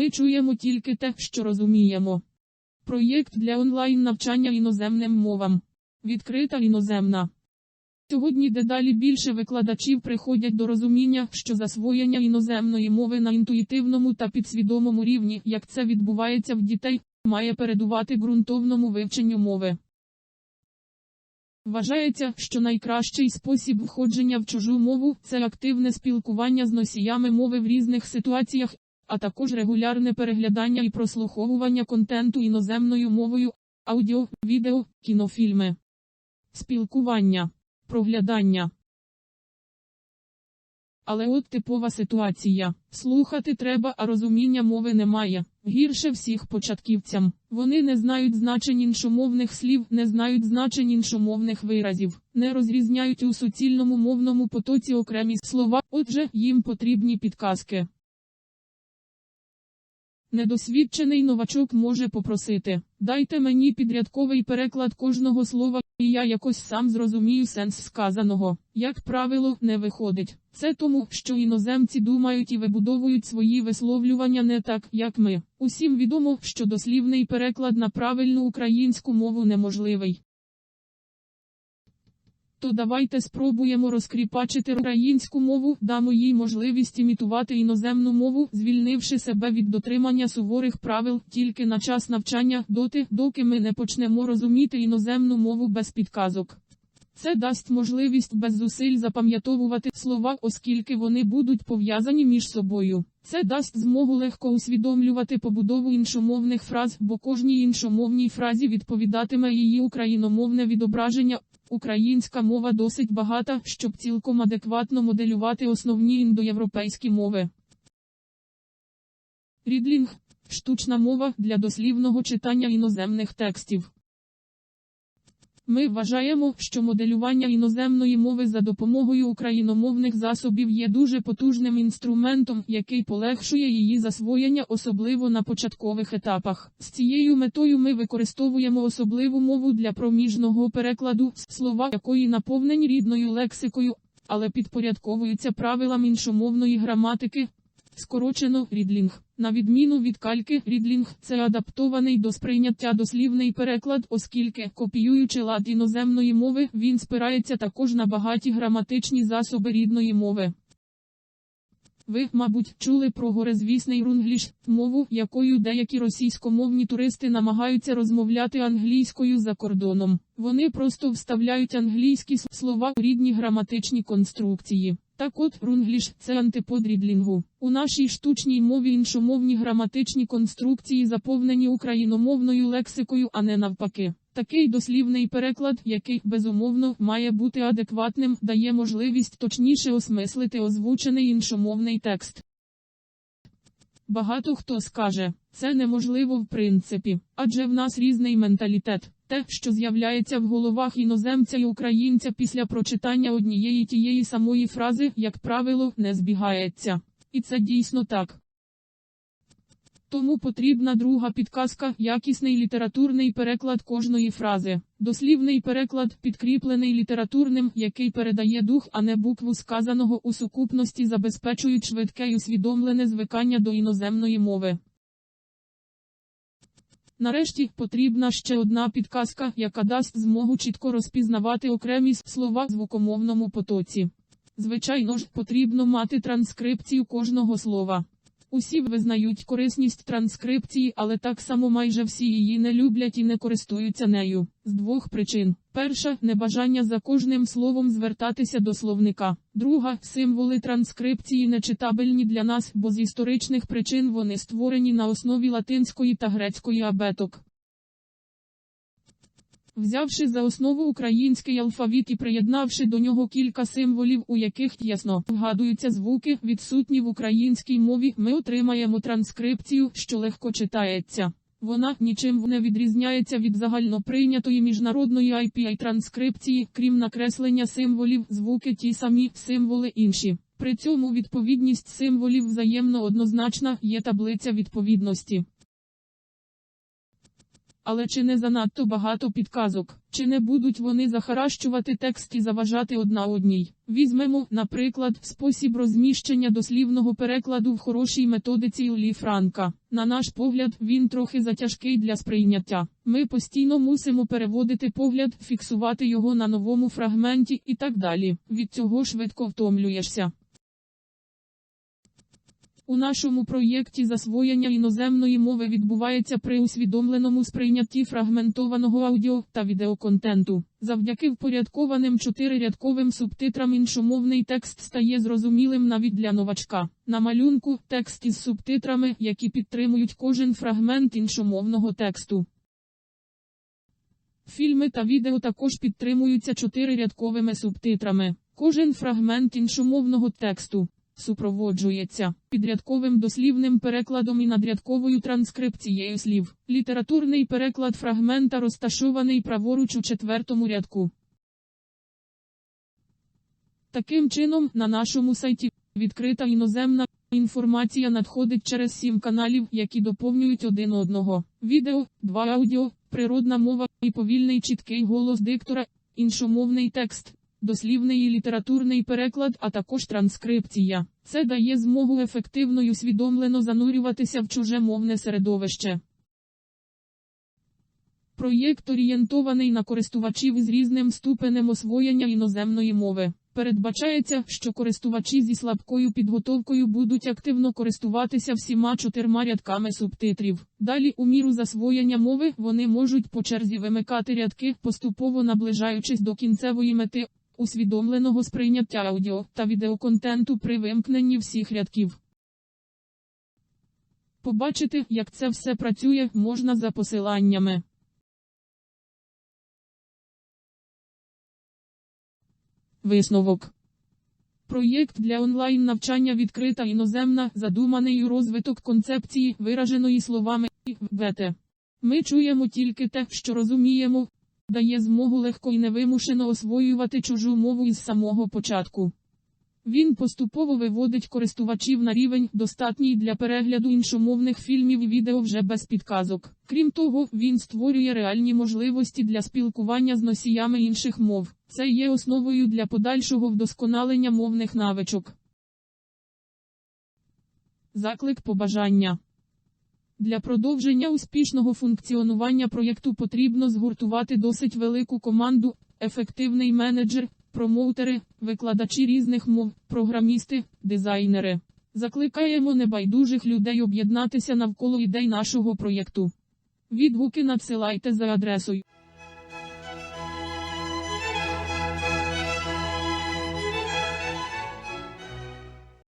Ми чуємо тільки те, що розуміємо. Проєкт для онлайн навчання іноземним мовам. Відкрита іноземна. Сьогодні дедалі більше викладачів приходять до розуміння, що засвоєння іноземної мови на інтуїтивному та підсвідомому рівні, як це відбувається в дітей, має передувати ґрунтовному вивченню мови. Вважається, що найкращий спосіб входження в чужу мову це активне спілкування з носіями мови в різних ситуаціях, а також регулярне переглядання і прослуховування контенту іноземною мовою, аудіо, відео, кінофільми. Спілкування, проглядання. Але от типова ситуація. Слухати треба, а розуміння мови немає. Гірше всіх початківцям. Вони не знають значень іншомовних слів, не знають значень іншомовних виразів, не розрізняють у суцільному мовному потоці окремі слова, отже, їм потрібні підказки. Недосвідчений новачок може попросити, дайте мені підрядковий переклад кожного слова, і я якось сам зрозумію сенс сказаного. Як правило, не виходить. Це тому, що іноземці думають і вибудовують свої висловлювання не так, як ми. Усім відомо, що дослівний переклад на правильну українську мову неможливий. То давайте спробуємо розкріпачити українську мову, дамо їй можливість імітувати іноземну мову, звільнивши себе від дотримання суворих правил тільки на час навчання, доти, доки ми не почнемо розуміти іноземну мову без підказок. Це дасть можливість без зусиль запам'ятовувати слова, оскільки вони будуть пов'язані між собою. Це дасть змогу легко усвідомлювати побудову іншомовних фраз, бо кожній іншомовній фразі відповідатиме її україномовне відображення. Українська мова досить багата, щоб цілком адекватно моделювати основні індоєвропейські мови. Рідлінг штучна мова для дослівного читання іноземних текстів. Ми вважаємо, що моделювання іноземної мови за допомогою україномовних засобів є дуже потужним інструментом, який полегшує її засвоєння, особливо на початкових етапах. З цією метою ми використовуємо особливу мову для проміжного перекладу, слова якої наповнені рідною лексикою, але підпорядковуються правилам іншомовної граматики. Скорочено рідлінг. На відміну від кальки, рідлінг це адаптований до сприйняття дослівний переклад, оскільки, копіюючи лад іноземної мови, він спирається також на багаті граматичні засоби рідної мови. Ви, мабуть, чули про горезвісний рунгліш, мову, якою деякі російськомовні туристи намагаються розмовляти англійською за кордоном. Вони просто вставляють англійські слова у рідні граматичні конструкції. Так от, рунгліш це антипод рідлінгу. У нашій штучній мові іншомовні граматичні конструкції заповнені україномовною лексикою, а не навпаки. Такий дослівний переклад, який, безумовно, має бути адекватним, дає можливість точніше осмислити озвучений іншомовний текст. Багато хто скаже, це неможливо в принципі, адже в нас різний менталітет. Те, що з'являється в головах іноземця і українця після прочитання однієї тієї самої фрази, як правило, не збігається. І це дійсно так. Тому потрібна друга підказка, якісний літературний переклад кожної фрази. Дослівний переклад, підкріплений літературним, який передає дух, а не букву сказаного у сукупності, забезпечують швидке і усвідомлене звикання до іноземної мови. Нарешті потрібна ще одна підказка, яка дасть змогу чітко розпізнавати окремі слова в звукомовному потоці. Звичайно ж, потрібно мати транскрипцію кожного слова. Усі визнають корисність транскрипції, але так само майже всі її не люблять і не користуються нею. З двох причин: перша небажання за кожним словом звертатися до словника. Друга символи транскрипції нечитабельні для нас, бо з історичних причин вони створені на основі латинської та грецької абеток. Взявши за основу український алфавіт і приєднавши до нього кілька символів, у яких ясно вгадуються звуки, відсутні в українській мові, ми отримаємо транскрипцію, що легко читається. Вона нічим не відрізняється від загальноприйнятої міжнародної IPI транскрипції, крім накреслення символів, звуки ті самі, символи інші. При цьому відповідність символів взаємно однозначна, є таблиця відповідності. Але чи не занадто багато підказок? Чи не будуть вони захаращувати текст і заважати одна одній? Візьмемо, наприклад, спосіб розміщення дослівного перекладу в хорошій методиці Олі Франка. На наш погляд, він трохи затяжкий для сприйняття. Ми постійно мусимо переводити погляд, фіксувати його на новому фрагменті і так далі. Від цього швидко втомлюєшся. У нашому проєкті засвоєння іноземної мови відбувається при усвідомленому сприйнятті фрагментованого аудіо та відеоконтенту. Завдяки впорядкованим чотирирядковим субтитрам іншомовний текст стає зрозумілим навіть для новачка. На малюнку текст із субтитрами, які підтримують кожен фрагмент іншомовного тексту. Фільми та відео також підтримуються чотирирядковими субтитрами. Кожен фрагмент іншомовного тексту супроводжується підрядковим дослівним перекладом і надрядковою транскрипцією слів. Літературний переклад фрагмента розташований праворуч у четвертому рядку. Таким чином, на нашому сайті відкрита іноземна інформація надходить через сім каналів, які доповнюють один одного. Відео, два аудіо, природна мова і повільний чіткий голос диктора, іншомовний текст дослівний і літературний переклад, а також транскрипція. Це дає змогу ефективно й усвідомлено занурюватися в чуже мовне середовище. Проєкт орієнтований на користувачів із різним ступенем освоєння іноземної мови. Передбачається, що користувачі зі слабкою підготовкою будуть активно користуватися всіма чотирма рядками субтитрів. Далі, у міру засвоєння мови, вони можуть по черзі вимикати рядки, поступово наближаючись до кінцевої мети усвідомленого сприйняття аудіо та відеоконтенту при вимкненні всіх рядків. Побачити, як це все працює, можна за посиланнями. Висновок Проєкт для онлайн навчання відкрита іноземна, задуманий у розвиток концепції, вираженої словами ВТ. Ми чуємо тільки те, що розуміємо, дає змогу легко і невимушено освоювати чужу мову із самого початку. Він поступово виводить користувачів на рівень, достатній для перегляду іншомовних фільмів і відео вже без підказок. Крім того, він створює реальні можливості для спілкування з носіями інших мов. Це є основою для подальшого вдосконалення мовних навичок. Заклик побажання для продовження успішного функціонування проєкту потрібно згуртувати досить велику команду, ефективний менеджер, промоутери, викладачі різних мов, програмісти, дизайнери. Закликаємо небайдужих людей об'єднатися навколо ідей нашого проєкту. Відгуки надсилайте за адресою.